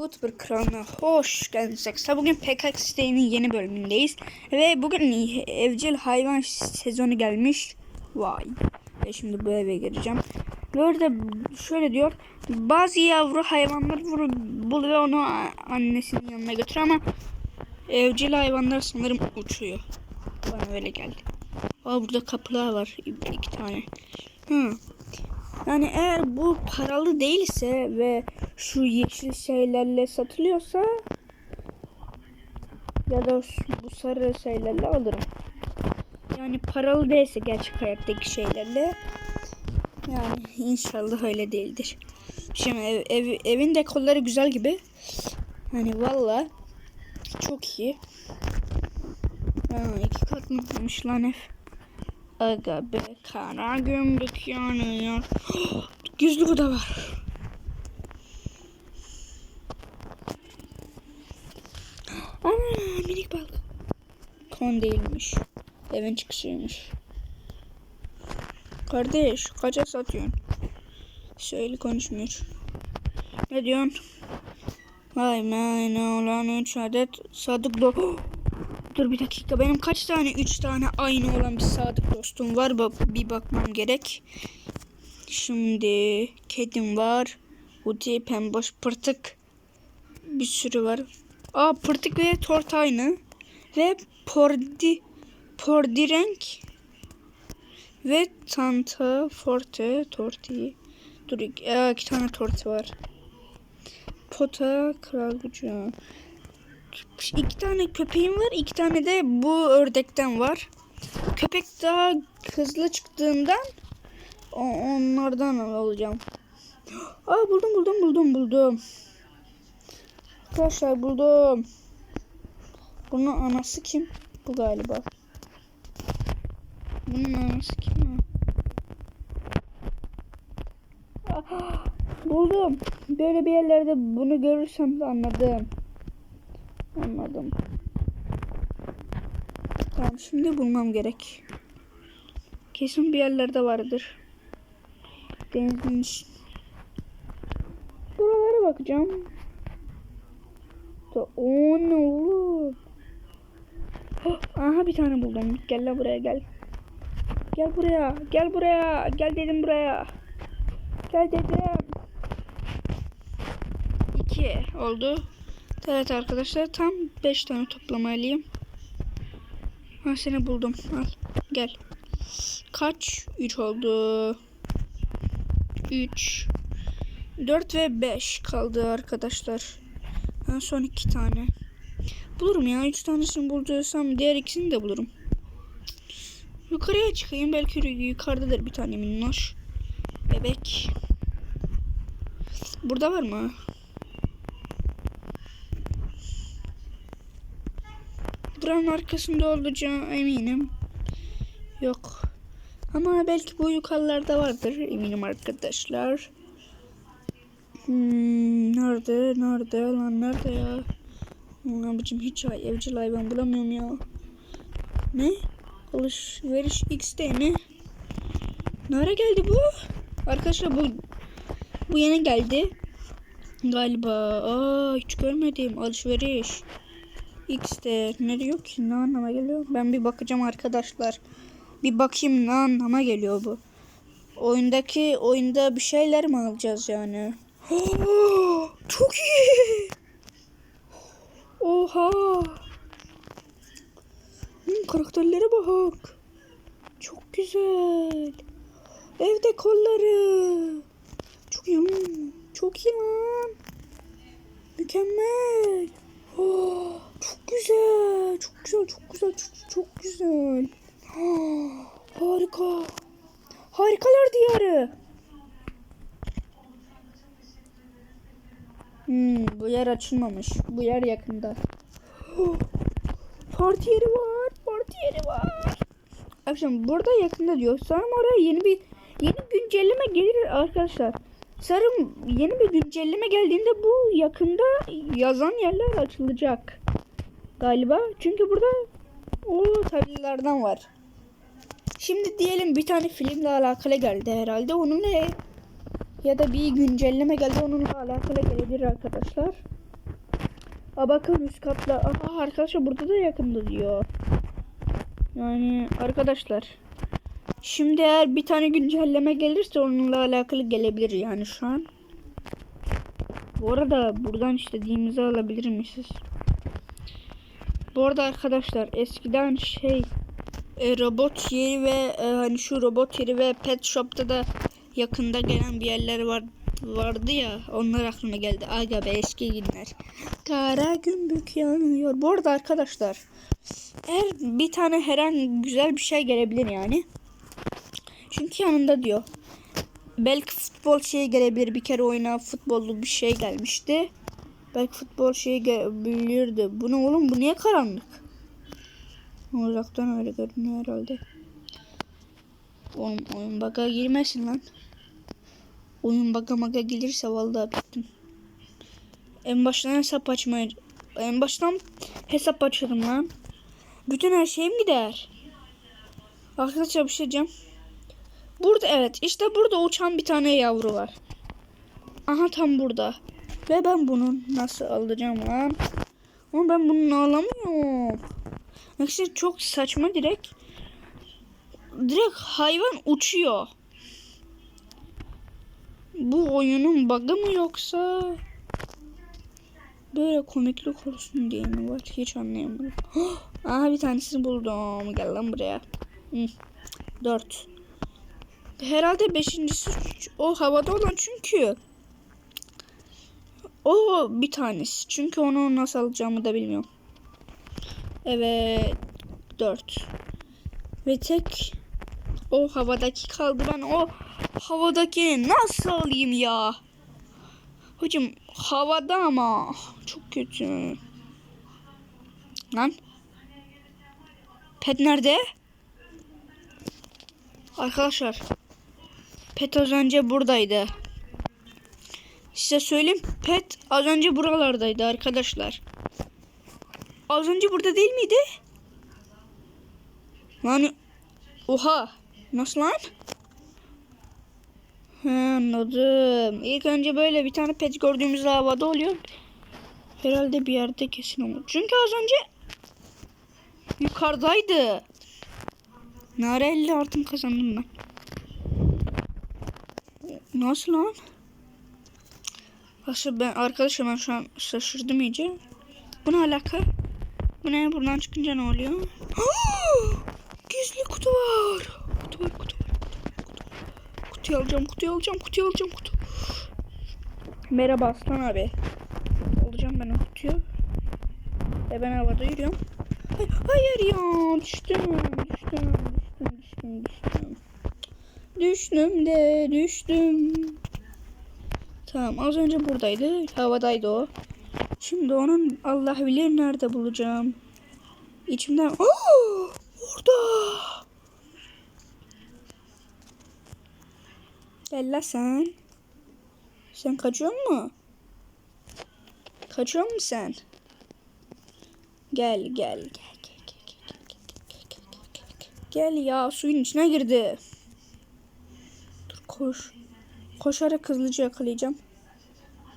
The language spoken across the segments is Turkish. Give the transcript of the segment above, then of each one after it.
YouTuber kanalına hoş geldiniz. Bugün PKX siteğinin yeni bölümündeyiz. Ve bugün evcil hayvan sezonu gelmiş. Vay. Ve şimdi bu eve gireceğim. Ve orada şöyle diyor. Bazı yavru hayvanlar vur, bul ve onu annesinin yanına götür ama evcil hayvanlar sanırım uçuyor. Bana öyle geldi. Aa burada kapılar var. iki tane. Hı. Yani eğer bu paralı değilse ve şu yeşil şeylerle satılıyorsa ya da şu- bu sarı şeylerle alırım. Yani paralı değilse gerçek hayattaki şeylerle yani inşallah öyle değildir. Şimdi ev, ev- evin dekorları güzel gibi. Hani valla çok iyi. Ha, iki katlanmış lan ev. Aga be kara gümrük yanıyor. Gizli oda var. Ana minik balık. Kon değilmiş. Evin çıkışıymış. Kardeş kaça satıyorsun? Söyle konuşmuyor. Ne diyorsun? Vay be ne olan 3 adet sadık do... Dur bir dakika benim kaç tane 3 tane aynı olan bir sadık dostum var bir bakmam gerek. Şimdi kedim var. Uti, pemboş, pırtık. Bir sürü var. Aa pırtık ve tort aynı. Ve pordi pordirenk ve tanta forte torti. Dur aa, iki tane torti var. Pota kral gücü. İki tane köpeğim var. iki tane de bu ördekten var. Köpek daha hızlı çıktığından onlardan alacağım. Aa buldum buldum buldum buldum. Arkadaşlar buldum. Bunun anası kim? Bu galiba. Bunun anası kim? Aa, buldum. Böyle bir yerlerde bunu görürsem de anladım. Anladım. Tamam şimdi bulmam gerek. Kesin bir yerlerde vardır. Denizin Buralara bakacağım. O ne oğlum? Aha bir tane buldum. Gel lan buraya gel. Gel buraya. Gel buraya. Gel dedim buraya. Gel dedim. İki oldu. Evet arkadaşlar tam 5 tane toplamalıyım. Ha seni buldum. Al gel. Kaç? 3 oldu. 3 4 ve 5 kaldı arkadaşlar. Ha, son 2 tane. Bulurum ya. 3 tanesini bulursam diğer ikisini de bulurum. Yukarıya çıkayım. Belki yukarıdadır bir tane minnoş. Bebek. Burada var mı? Buranın arkasında olacağım eminim. Yok. Ama belki bu yukarılarda vardır eminim arkadaşlar. Hmm, nerede? Nerede? Lan nerede ya? Aman Abicim hiç evcil hayvan bulamıyorum ya. Ne? Alışveriş X'te mi? Nereye geldi bu? Arkadaşlar bu bu yeni geldi. Galiba. Aa hiç görmedim. Alışveriş. X'te ne diyor ki? Ne anlama geliyor? Ben bir bakacağım arkadaşlar. Bir bakayım ne anlama geliyor bu. Oyundaki oyunda bir şeyler mi alacağız yani? Çok iyi. Oha. Hmm, karakterlere bak. Çok güzel. Ev dekorları. Çok iyi. lan. Çok iyi lan. Mükemmel. Oh, güzel. Çok güzel. Çok güzel. Çok, çok güzel. Harika. Harikalar diyarı. Hmm, bu yer açılmamış. Bu yer yakında. Parti yeri var. Parti yeri var. Akşam burada yakında diyor. Sanırım oraya yeni bir yeni güncelleme gelir arkadaşlar. Sanırım yeni bir güncelleme geldiğinde bu yakında yazan yerler açılacak. Galiba. Çünkü burada o tabelalardan var. Şimdi diyelim bir tane filmle alakalı geldi herhalde. Onunla ya da bir güncelleme geldi onunla alakalı gelebilir arkadaşlar. Aa bakın üst katla. Aa arkadaşlar burada da yakında diyor. Yani arkadaşlar. Şimdi eğer bir tane güncelleme gelirse onunla alakalı gelebilir yani şu an. Bu arada buradan istediğimizi alabilirmişiz. Bu arada arkadaşlar eskiden şey e, robot yeri ve e, hani şu robot yeri ve pet shop'ta da yakında gelen bir yerler var vardı ya onlar aklıma geldi. Aga be eski günler. Kara gümbük yanıyor. Bu arada arkadaşlar eğer bir tane herhangi güzel bir şey gelebilir yani. Çünkü yanında diyor. Belki futbol şeyi gelebilir. Bir kere oyuna futbollu bir şey gelmişti. Belki futbol şeyi gelebilirdi. Bu ne oğlum? Bu niye karanlık? Uzaktan öyle görünüyor herhalde. Oğlum oyun bug'a girmesin lan. Oyun bug'a maga gelirse vallahi bittim. En baştan hesap açmaya... En baştan hesap açarım lan. Bütün her şeyim gider. Arkadaşlar bir şey diyeceğim. Burada evet işte burada uçan bir tane yavru var. Aha tam burada. Ve ben bunu nasıl alacağım lan? Ama ben bunu alamıyorum. Arkadaşlar çok saçma direkt. Direkt hayvan uçuyor. Bu oyunun bug'ı mı yoksa böyle komiklik olsun diye mi var? Hiç anlayamadım. Aha bir tanesini buldum. Gel lan buraya. Hı. Dört. Herhalde beşincisi o havada olan çünkü. O bir tanesi. Çünkü onu nasıl alacağımı da bilmiyorum. Evet. Dört. Ve tek o havadaki kaldı. Ben o havadaki nasıl alayım ya? Hocam havada ama çok kötü. Lan. Pet nerede? Arkadaşlar. Pet az önce buradaydı. Size söyleyeyim. Pet az önce buralardaydı arkadaşlar. Az önce burada değil miydi? Lan oha. Nasıl lan? He, anladım. İlk önce böyle bir tane pet gördüğümüzde havada oluyor. Herhalde bir yerde kesin olur. Çünkü az önce yukarıdaydı. Nare 50 altın kazandım ben. Nasıl lan? Arkadaşlar ben, arkadaşlar ben şu an şaşırdım iyice. Bu ne alaka? Bu ne? Buradan çıkınca ne oluyor? Gizli kutu var. Kutu var, kutu var, kutu var. Kutuyu alacağım, kutuyu alacağım, kutuyu alacağım, kutu. Merhaba Aslan abi. Alacağım ben o kutuyu. Ve ben havada yürüyorum. Hayır, hayır ya. Düştüm, düştüm, düştüm, düştüm, düştüm. Düştüm de düştüm. Tamam az önce buradaydı. Havadaydı o. Şimdi onun Allah bilir nerede bulacağım. İçimden... Oo! Orada! Bella sen. Sen kaçıyor mu? Kaçıyor mu sen? Gel gel gel. Gel ya suyun içine girdi. Dur koş. Koşarak hızlıca yakalayacağım.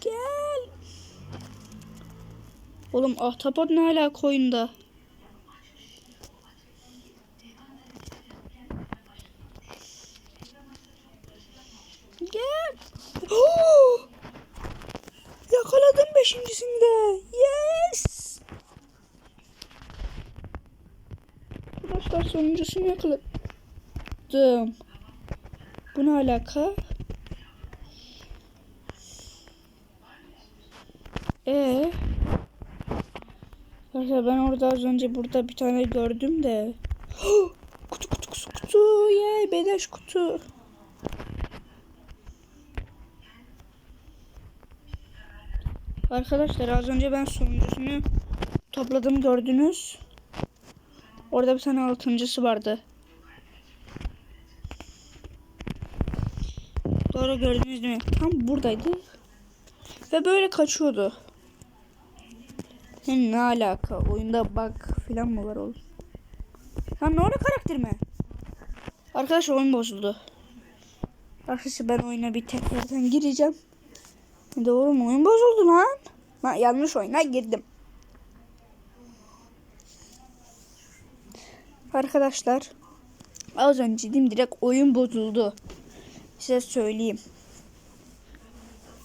Gel. Oğlum ahtapot ne hala koyunda? Gel. Oo! Yakaladım beşincisinde. Yes. Arkadaşlar sonuncusunu yakaladım. Bu ne alaka? Ee. Arkadaşlar ben orada az önce burada bir tane gördüm de. kutu kutu kutu kutu. Yay beleş kutu. Arkadaşlar az önce ben sonuncusunu topladım gördünüz. Orada bir tane altıncısı vardı. Doğru gördünüz mi? Tam buradaydı. Ve böyle kaçıyordu. He ne alaka? Oyunda bak filan mı var oğlum? Ha ne oldu karakter mi? Arkadaşlar oyun bozuldu. Arkadaşlar ben oyuna bir tekrardan gireceğim. Doğru mu? Oyun bozuldu lan. Ha, yanlış oyuna girdim. Arkadaşlar az önce dedim direkt oyun bozuldu. Size söyleyeyim.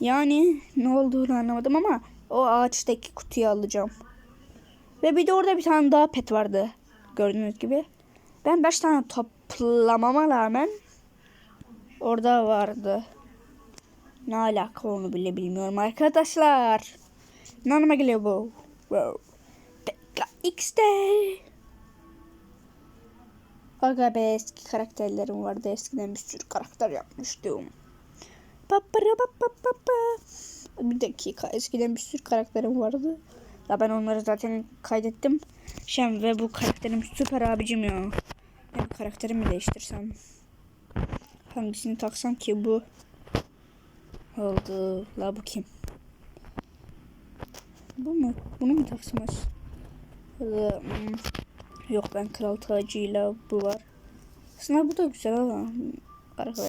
Yani ne olduğunu anlamadım ama o ağaçtaki kutuyu alacağım. Ve bir de orada bir tane daha pet vardı. Gördüğünüz gibi. Ben 5 tane toplamama rağmen orada vardı. Ne alaka onu bile bilmiyorum arkadaşlar. Ne anlama geliyor bu? Wow. X'de. Aga be eski karakterlerim vardı. Eskiden bir sürü karakter yapmıştım. Papara papa papa. Bir dakika eskiden bir sürü karakterim vardı. Ya ben onları zaten kaydettim. Şem ve bu karakterim süper abicim ya. Ben karakterimi değiştirsem. Hangisini taksam ki bu? Oldu. La bu kim? Bu mu? Bunu mu taksam? Ee, hmm, Yok ben kral tacıyla bu var. Aslında bu da güzel ama arkadaşlar.